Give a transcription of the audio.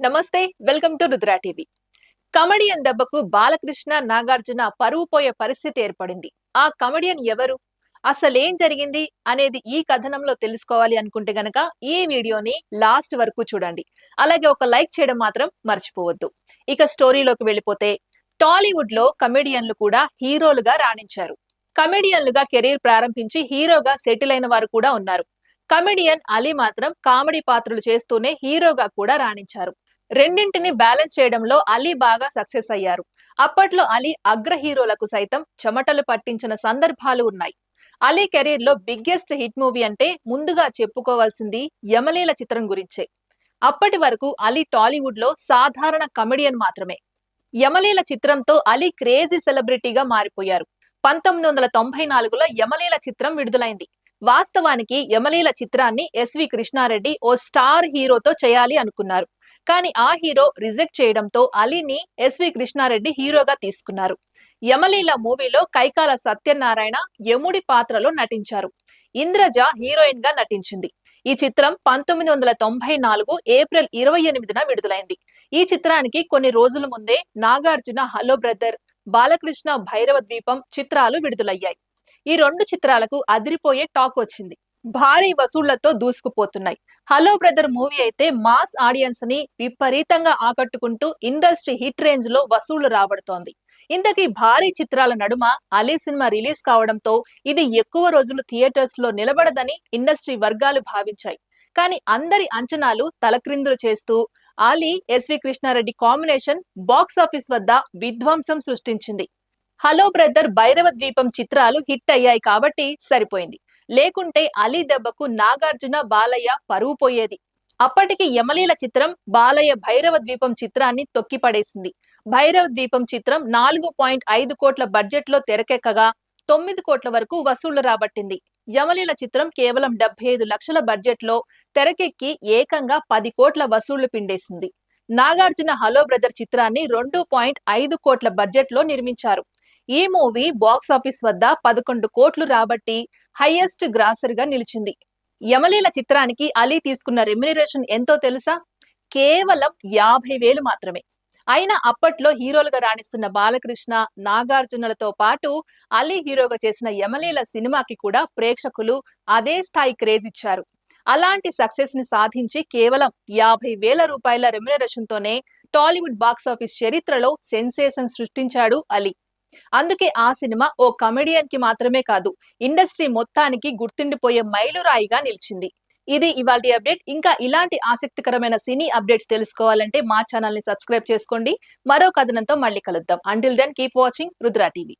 నమస్తే welcome to Rudra TV. Comedian దెబ్బకు బాలకృష్ణ నాగార్జున పరువు పోయే పరిస్థితి ఏర్పడింది. ఆ కమెడియన్ ఎవరు? అసలేం జరిగింది అనేది ఈ కథనంలో తెలుసుకోవాలి అనుకుంటే గనక ఈ వీడియోని లాస్ట్ వరకు చూడండి. అలాగే ఒక లైక్ చేయడం మాత్రం మర్చిపోవద్దు. ఇక స్టోరీలోకి వెళ్ళిపోతే టాలీవుడ్లో కమెడియన్లు కూడా హీరోలుగా రాణించారు. కమెడియన్లుగా కెరీర్ ప్రారంభించి హీరోగా సెటిల్ అయిన వారు కూడా ఉన్నారు. కమెడియన్ అలీ మాత్రం కామెడీ పాత్రలు చేస్తూనే హీరోగా కూడా రాణించారు. రెండింటిని బ్యాలెన్స్ చేయడంలో అలీ బాగా సక్సెస్ అయ్యారు. అప్పట్లో అలీ అగ్ర హీరోలకు సైతం చెమటలు పట్టించిన సందర్భాలు ఉన్నాయి. అలీ కెరీర్లో బిగ్గెస్ట్ హిట్ మూవీ అంటే ముందుగా చెప్పుకోవాల్సింది యమలీల చిత్రం గురించే. అప్పటి వరకు అలీ టాలీవుడ్లో సాధారణ కమెడియన్ మాత్రమే. యమలీల చిత్రంతో అలీ క్రేజీ సెలబ్రిటీగా మారిపోయారు. పంతొమ్మిది వందల తొంభై నాలుగులో యమలీల చిత్రం విడుదలైంది. వాస్తవానికి యమలీల చిత్రాన్ని ఎస్వి కృష్ణారెడ్డి ఓ స్టార్ హీరోతో చేయాలి అనుకున్నారు. కానీ ఆ హీరో రిజెక్ట్ చేయడంతో అలీని ఎస్వి కృష్ణారెడ్డి హీరోగా తీసుకున్నారు. యమలీల మూవీలో కైకాల సత్యనారాయణ యముడి పాత్రలో నటించారు. ఇంద్రజ హీరోయిన్గా నటించింది. ఈ చిత్రం పంతొమ్మిది వందల తొంభై నాలుగు ఏప్రిల్ ఇరవై ఎనిమిదిన విడుదలైంది. ఈ చిత్రానికి కొన్ని రోజుల ముందే నాగార్జున హలో బ్రదర్ బాలకృష్ణ భైరవ ద్వీపం చిత్రాలు విడుదలయ్యాయి. ఈ రెండు చిత్రాలకు అదిరిపోయే టాక్ వచ్చింది. భారీ వసూళ్ళతో దూసుకుపోతున్నాయి. హలో బ్రదర్ మూవీ అయితే మాస్ ఆడియన్స్ని విపరీతంగా ఆకట్టుకుంటూ ఇండస్ట్రీ హిట్ రేంజ్లో వసూళ్ళు రాబడుతోంది. ఇంతకీ భారీ చిత్రాల నడుమ అలీ సినిమా రిలీజ్ కావడంతో ఇది ఎక్కువ రోజులు థియేటర్స్లో నిలబడదని ఇండస్ట్రీ వర్గాలు భావించాయి. కానీ అందరి అంచనాలు తలక్రిందులు చేస్తూ Ali S V Krishna Reddy combination box office వద్ద విధ్వంసం సృష్టించింది. హలో బ్రదర్ భైరవ ద్వీపం చిత్రాలు హిట్ అయ్యాయి కాబట్టి సరిపోయింది. లేకుంటే అలీ దెబ్బకు నాగార్జున బాలయ్య పరువు పోయేది. అప్పటికి యమలీల చిత్రం బాలయ్య భైరవ ద్వీపం చిత్రాన్ని తొక్కిపడేసింది. భైరవ ద్వీపం చిత్రం నాలుగు పాయింట్ ఐదు కోట్ల బడ్జెట్లో తెరకెక్కగా తొమ్మిది కోట్ల వరకు వసూళ్ళు రాబట్టింది. యమలీల చిత్రం కేవలం డెబ్బై ఐదు లక్షల బడ్జెట్లో తెరకెక్కి ఏకంగా పది కోట్ల వసూళ్ళు పిండేసింది. నాగార్జున హలో బ్రదర్ చిత్రాన్ని రెండు పాయింట్ ఐదు కోట్ల బడ్జెట్లో నిర్మించారు. ఈ మూవీ బాక్స్ ఆఫీస్ వద్ద పదకొండు కోట్లు రాబట్టి హైయెస్ట్ గ్రాసర్గా నిలిచింది. యమలీల చిత్రానికి అలీ తీసుకున్న రెమ్యునరేషన్ ఎంతో తెలుసా? కేవలం యాభై వేలు మాత్రమే. అయినా అప్పట్లో హీరోలుగా రాణిస్తున్న బాలకృష్ణ నాగార్జునులతో పాటు అలీ హీరోగా చేసిన యమలీల సినిమాకి కూడా ప్రేక్షకులు అదే స్థాయి క్రేజ్ ఇచ్చారు. అలాంటి సక్సెస్ని సాధించి కేవలం యాభై వేల రూపాయల రెమ్యునరేషన్ తోనే టాలీవుడ్ బాక్స్ ఆఫీస్ చరిత్రలో సెన్సేషన్ సృష్టించాడు అలీ. అందుకే ఆ సినిమా ఓ కమెడియన్కి మాత్రమే కాదు ఇండస్ట్రీ మొత్తానికి గుర్తుండిపోయే మైలురాయిగా నిలిచింది. ఇది ఇవాళ అప్డేట్. ఇంకా ఇలాంటి ఆసక్తికరమైన సినీ అప్డేట్స్ తెలుసుకోవాలంటే మా ఛానల్ని సబ్స్క్రైబ్ చేసుకోండి. మరో కథనంతో మళ్ళీ కలుద్దాం. Until then keep watching Rudra TV